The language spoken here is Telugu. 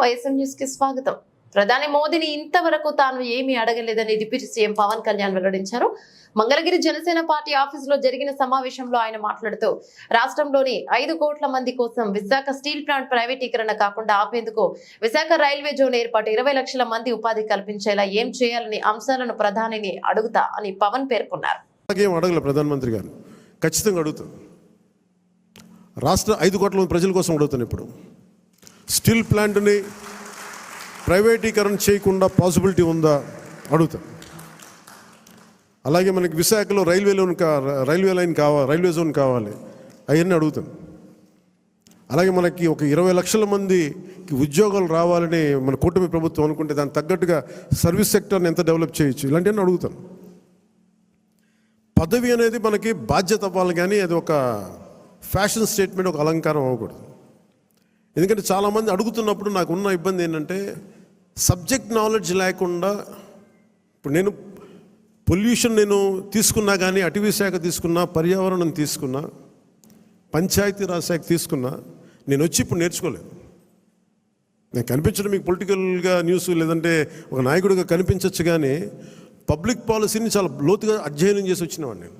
వైఎస్ఎం న్యూస్కి స్వాగతం. ప్రధాని మోదీని ఇంతవరకు తాను ఏమీ అడగలేదని డిప్యూటీ సీఎం పవన్ కళ్యాణ్ వెల్లడించారు. మంగళగిరి జనసేన పార్టీ ఆఫీసులో జరిగిన సమావేశంలో ఆయన మాట్లాడుతూ రాష్ట్రంలోని ఐదు కోట్ల మంది కోసం విశాఖ స్టీల్ ప్లాంట్ ప్రైవేటీకరణ కాకుండా ఆపేందుకు విశాఖ రైల్వే జోన్ ఏర్పాటు ఇరవై లక్షల మంది ఉపాధి కల్పించేలా ఏం చేయాలని అంశాలను ప్రధానిని అడుగుతా అని పవన్ పేర్కొన్నారు. ప్రధానమంత్రి గారు? ఖచ్చితంగా అడుగుతాను రాష్ట్ర ఐదు కోట్ల మంది ప్రజల కోసం అడుగుతాను ఇప్పుడు. స్టీల్ ప్లాంట్ని ప్రైవేటీకరణ చేయకుండా పాసిబిలిటీ ఉందా? అడుగుతా. అలాగే మనకి విశాఖలో రైల్వే లోన్ కా రైల్వే లైన్ కావాలి రైల్వే జోన్ కావాలి. అవన్నీ అడుగుతాను అలాగే మనకి ఒక ఇరవై లక్షల మందికి ఉద్యోగాలు రావాలని మన కూటమి ప్రభుత్వం అనుకుంటే దానికి తగ్గట్టుగా సర్వీస్ సెక్టర్ని ఎంత డెవలప్ చేయొచ్చు? ఇలాంటివన్నీ అడుగుతాను పదవి అనేది మనకి బాధ్యత అవ్వాలి కానీ అది ఒక ఫ్యాషన్ స్టేట్మెంట్ ఒక అలంకారం అవ్వకూడదు. ఎందుకంటే చాలామంది అడుగుతున్నప్పుడు నాకు ఉన్న ఇబ్బంది ఏంటంటే సబ్జెక్ట్ నాలెడ్జ్ లేకుండా ఇప్పుడు నేను పొల్యూషన్ నేను తీసుకున్నా కానీ అటవీ శాఖ తీసుకున్నా పర్యావరణం తీసుకున్నా పంచాయతీరాజ్ శాఖ తీసుకున్నా నేను వచ్చి ఇప్పుడు నేర్చుకోలేదు. నేను కనిపించడం మీకు పొలిటికల్గా న్యూస్ లేదంటే ఒక నాయకుడిగా కనిపించవచ్చు కానీ పబ్లిక్ పాలసీని చాలా లోతుగా అధ్యయనం చేసి వచ్చినవాడిని నేను.